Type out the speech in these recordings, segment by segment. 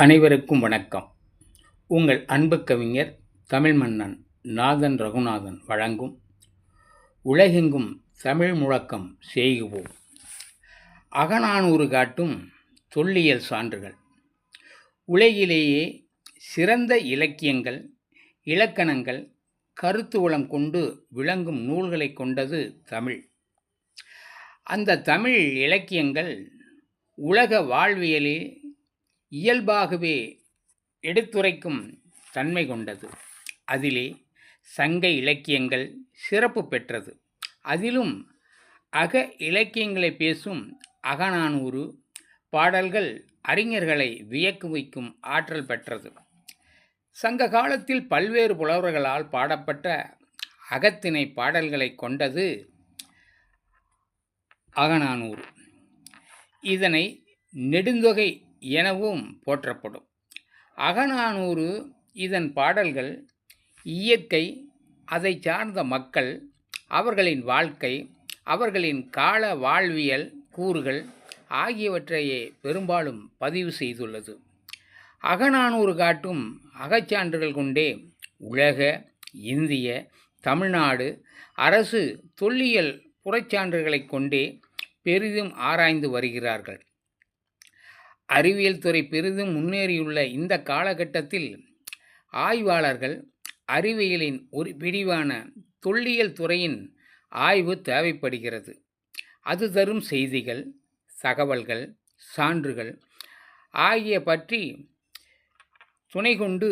அனைவருக்கும் வணக்கம். உங்கள் அன்பு கவிஞர் தமிழ் மன்னன் நாதன் ரகுநாதன் வழங்கும் உலகெங்கும் தமிழ் முழக்கம் செய்குவோம். அகநானூறு காட்டும் தொல்லியல் சான்றுகள். உலகிலேயே சிறந்த இலக்கியங்கள் இலக்கணங்கள் கருத்து வளம் கொண்டு விளங்கும் நூல்களை கொண்டது தமிழ். அந்த தமிழ் இலக்கியங்கள் உலக வாழ்வியலில் இயல்பாகவே எடுத்துரைக்கும் தன்மை கொண்டது. அதிலே சங்க இலக்கியங்கள் சிறப்பு பெற்றது. அதிலும் அக இலக்கியங்களை பேசும் அகநானூறு பாடல்கள் அறிஞர்களை வியக்கு வைக்கும் ஆற்றல் பெற்றது. சங்க காலத்தில் பல்வேறு புலவர்களால் பாடப்பட்ட அகத்திணை பாடல்களை கொண்டது அகநானூறு. இதனை நெடுந்தொகை எனவும் போற்றப்படும். அகநானூறு இதன் பாடல்கள் இயற்கை அதை சார்ந்த மக்கள் அவர்களின் வாழ்க்கை அவர்களின் கால வாழ்வியல் கூறுகள் ஆகியவற்றையே பெரும்பாலும் பதிவு செய்துள்ளது. அகநானூறு காட்டும் அகச்சான்றுகள் கொண்டே உலக இந்திய தமிழ்நாடு அரசு தொல்லியல் புறச்சான்றுகளை கொண்டே பெரிதும் ஆராய்ந்து வருகிறார்கள். அறிவியல் துறை பெரிதும் முன்னேறியுள்ள இந்த காலகட்டத்தில் ஆய்வாளர்கள் அறிவியலின் ஒரு பிரிவான தொல்லியல் துறையின் ஆய்வு தேவைப்படுகிறது. அது தரும் செய்திகள் தகவல்கள் சான்றுகள் ஆகிய பற்றி துணை கொண்டு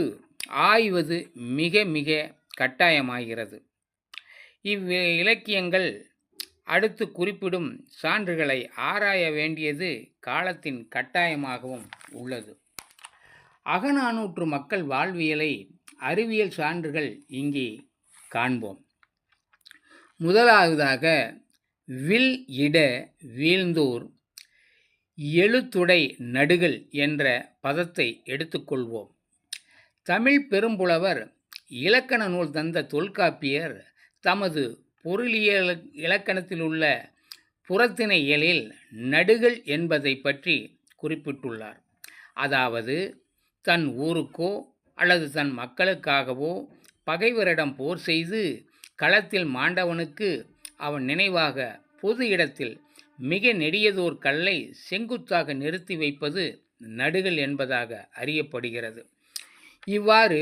ஆய்வது மிக மிக கட்டாயமாகிறது. இவ் இலக்கியங்கள் அடுத்து குறிப்பிடும் சான்றுகளை ஆராய வேண்டியது காலத்தின் கட்டாயமாகவும் உள்ளது. அகநானூற்று மக்கள் வாழ்வியலை அறிவியல் சான்றுகள் இங்கே காண்போம். முதலாவதாக வில் இட வீழ்ந்தோர் எழுத்துடை நடுகள் என்ற பதத்தை எடுத்துக்கொள்வோம். தமிழ் பெரும்புலவர் இலக்கண நூல் தந்த தொல்காப்பியர் தமது பொருளியல் இலக்கணத்தில் உள்ள புறத்திணை இயலில் நடுகள் என்பதை பற்றி குறிப்பிட்டுள்ளார். அதாவது தன் ஊருக்கோ அல்லது தன் மக்களுக்காகவோ பகைவரிடம் போர் செய்து களத்தில் மாண்டவனுக்கு அவன் நினைவாக பொது இடத்தில் மிக நெடியதோர் கல்லை செங்குத்தாக நிறுத்தி வைப்பது நடுகள் என்பதாக அறியப்படுகிறது. இவ்வாறு